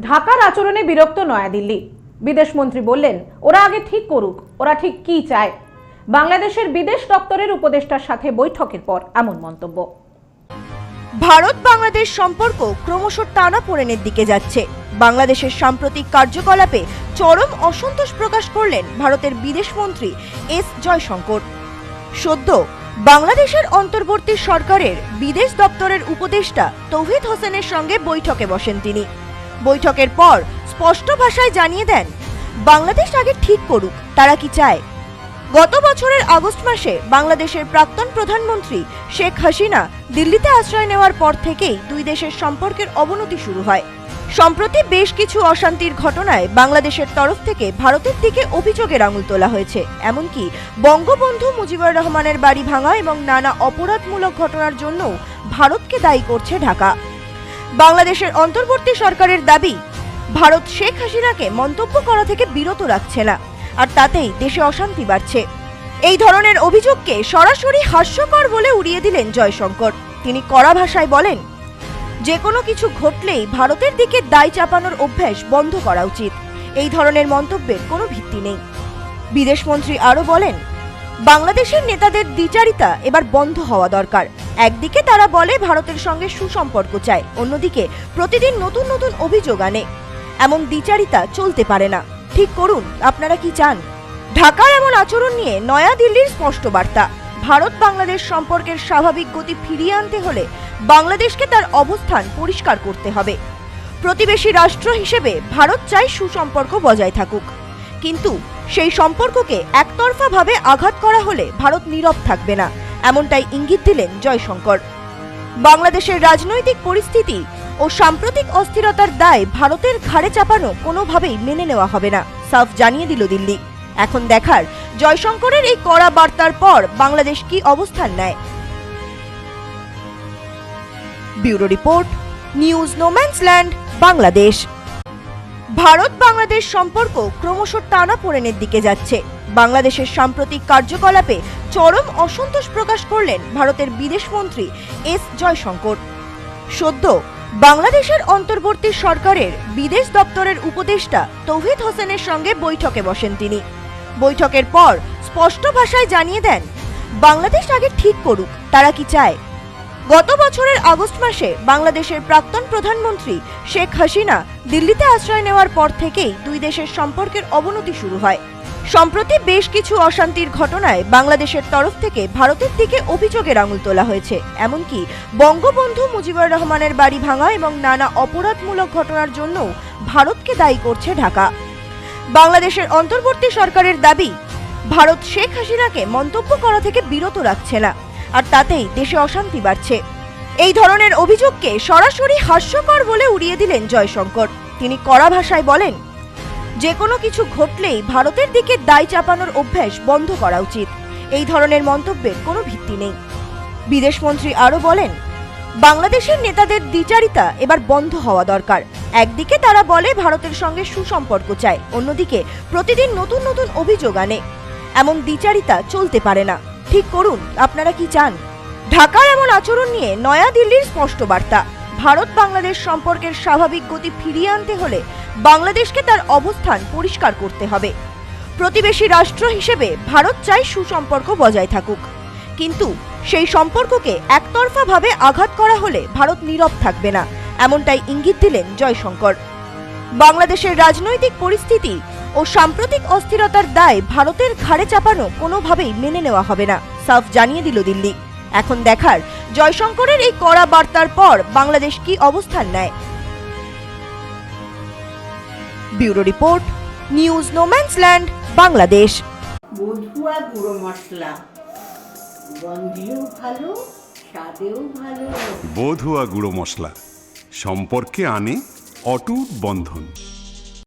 ঢাকার আচরণে বিরক্ত নয়াদিল্লি। বিদেশমন্ত্রী বললেন, ওরা আগে ঠিক করুক, ওরা ঠিক কি চায়? বাংলাদেশের বিদেশ দপ্তরের উপদেষ্টার সাথে বৈঠকের পর এমন মন্তব্য। ভারত বাংলাদেশ সম্পর্ক ক্রমশ টানাপোড়েনের দিকে যাচ্ছে। বাংলাদেশের সাম্প্রতিক কার্যকলাপে চরম অসন্তোষ প্রকাশ করলেন ভারতের বিদেশমন্ত্রী এস জয়শঙ্কর। সদ্য বাংলাদেশের অন্তর্বর্তী সরকারের বিদেশ দপ্তরের উপদেষ্টা তৌহিদ হোসেনের সঙ্গে বৈঠকে বসেন তিনি। বৈঠকের পর স্পষ্ট ভাষায় জানিয়ে দেন, বাংলাদেশ আগে ঠিক করুক, তারা কি চায়? গত বছরের আগস্ট মাসে বাংলাদেশের প্রাক্তন প্রধানমন্ত্রী শেখ হাসিনা দিল্লিতে আশ্রয় নেওয়ার পর থেকেই দুই দেশের সম্পর্কের অবনতি শুরু হয়। সম্প্রতি বেশ কিছু অশান্তির ঘটনায় বাংলাদেশের তরফ থেকে ভারতের দিকে অভিযোগের আঙুল তোলা হয়েছে। এমনকি বঙ্গবন্ধু মুজিবুর রহমানের বাড়ি ভাঙা এবং নানা অপরাধমূলক ঘটনার জন্য ভারতকে দায়ী করছে ঢাকা। বাংলাদেশের অন্তর্বর্তী সরকারের দাবি, ভারত শেখ হাসিনাকে মন্তব্য করা থেকে বিরত রাখছে না, আর তাতেই দেশে অশান্তি বাড়ছে। এই ধরনের অভিযোগকে সরাসরি হাস্যকর বলে উড়িয়ে দিলেন জয়শঙ্কর। তিনি কড়া ভাষায় বলেন, যে কোনো কিছু ঘটলেই ভারতের দিকে দায় চাপানোর অভ্যাস বন্ধ করা উচিত। এই ধরনের মন্তব্যের কোনো ভিত্তি নেই। বিদেশমন্ত্রী আরও বলেন বাংলাদেশের নেতাদের দ্বিচারিতা এবার বন্ধ হওয়া দরকার। একদিকে তারা বলে ভারতের সঙ্গে সুসম্পর্ক চায়, অন্যদিকে প্রতিদিন নতুন নতুন অভিযোগ আনে। এমন দ্বিচারিতা চলতে পারে না। ঠিক করুন, আপনারা কি চান? ঢাকার এমন আচরণ নিয়ে নয়াদিল্লির স্পষ্ট বার্তা। ভারত বাংলাদেশ সম্পর্কের স্বাভাবিক গতি ফিরিয়ে আনতে হলে বাংলাদেশকে তার অবস্থান পরিষ্কার করতে হবে। প্রতিবেশী রাষ্ট্র হিসেবে ভারত চায় সুসম্পর্ক বজায় থাকুক। কিন্তু সেই সম্পর্ককে একতরফাভাবে আঘাত করা হলে ভারত নীরব থাকবে না। এমনটাই ইঙ্গিত দিলেন জয়শঙ্কর। বাংলাদেশের রাজনৈতিক পরিস্থিতি ও সাম্প্রতিক অস্থিরতার দায় ভারতের ঘাড়ে চাপানো কোনোভাবেই মেনে নেওয়া হবে না, সাফ জানিয়ে দিল দিল্লি। এখন দেখার জয়শঙ্করের এই কড়া বার্তার পর বাংলাদেশ কি অবস্থান নেয়। Bureau report, news no man's land, Bangladesh. Bharat Bangladesh সম্পর্ক ক্রমশ টানাপোড়েনের দিকে যাচ্ছে। বাংলাদেশের সাম্প্রতিক কার্যকলাপে চরম অসন্তোষ প্রকাশ করলেন ভারতের বিদেশমন্ত্রী এস জয়শঙ্কর। সদ্য বাংলাদেশের অন্তর্বর্তী সরকারের বিদেশ দপ্তরের উপদেষ্টা তৌহিদ হোসেনের সঙ্গে বৈঠকে বসেন তিনি। বৈঠকের পর স্পষ্ট ভাষায় জানিয়ে দেন, বাংলাদেশ আগে ঠিক করুক, তারা কি চায়? গত বছরের আগস্ট মাসে বাংলাদেশের প্রাক্তন প্রধানমন্ত্রী শেখ হাসিনা দিল্লিতে আশ্রয় নেওয়ার পর থেকেই দুই দেশের সম্পর্কের অবনতি শুরু হয়। সম্প্রতি বেশ কিছু অশান্তির ঘটনায় বাংলাদেশের তরফ থেকে ভারতের দিকে অভিযোগের আঙুল তোলা হয়েছে। এমনকি বঙ্গবন্ধু মুজিবুর রহমানের বাড়ি ভাঙা এবং নানা অপরাধমূলক ঘটনার জন্য ভারতকে দায়ী করছে ঢাকা। বাংলাদেশের অন্তর্বর্তী সরকারের দাবি, ভারত শেখ হাসিনাকে মন্তব্য করা থেকে বিরত রাখছে না। আর তাতেই দেশে অশান্তি বাড়ছে। এই ধরনের অভিযোগকে সরাসরি হাস্যকর বলে উড়িয়ে দিলেন জয়শঙ্কর। তিনি কড়া ভাষায় বলেন, যে কোনো কিছু ঘটলেই ভারতের দিকে দায় চাপানোর অভ্যাস বন্ধ করা উচিত। এই ধরনের মন্তব্যের কোনো ভিত্তি নেই। বিদেশমন্ত্রী আরও বলেন, বাংলাদেশের নেতাদের দ্বিচারিতা এবার বন্ধ হওয়া দরকার। একদিকে তারা বলে ভারতের সঙ্গে সুসম্পর্ক চায়, অন্যদিকে প্রতিদিন নতুন নতুন অভিযোগ আনে। এমন দ্বিচারিতা চলতে পারে না। ঠিক করুন, আপনারা কি চান? ঢাকার এমন আচরণ নিয়ে নয়াদিল্লির স্পষ্ট বার্তা। ভারত বাংলাদেশ সম্পর্কের স্বাভাবিক গতি ফিরিয়ে আনতে হলে বাংলাদেশকে তার অবস্থান পরিষ্কার করতে হবে। প্রতিবেশী রাষ্ট্র হিসেবে ভারত চায় সুসম্পর্ক বজায় থাকুক। কিন্তু সেই সম্পর্ককে একতরফাভাবে আঘাত করা হলে ভারত নীরব থাকবে না, এমনটাই ইঙ্গিত দিলেন জয়শঙ্কর। বাংলাদেশের রাজনৈতিক পরিস্থিতি ও সাম্প্রতিক অস্থিরতার দায় ভারতের ঘাড়ে চাপানো কোনোভাবেই মেনে নেওয়া হবে না সাফ জানিয়ে দিল দিল্লি। এখন দেখার জয়শঙ্করের এই কড়া বার্তার পর বাংলাদেশ কি অবস্থান নেয়। Bureau report news no man's land Bangladesh. বধুয়া গুঁড়ো মশলা। গন্ধেও ভালো স্বাদেও ভালো। বধুয়া গুঁড়ো মশলা। সম্পর্কে আনে অটুট বন্ধন।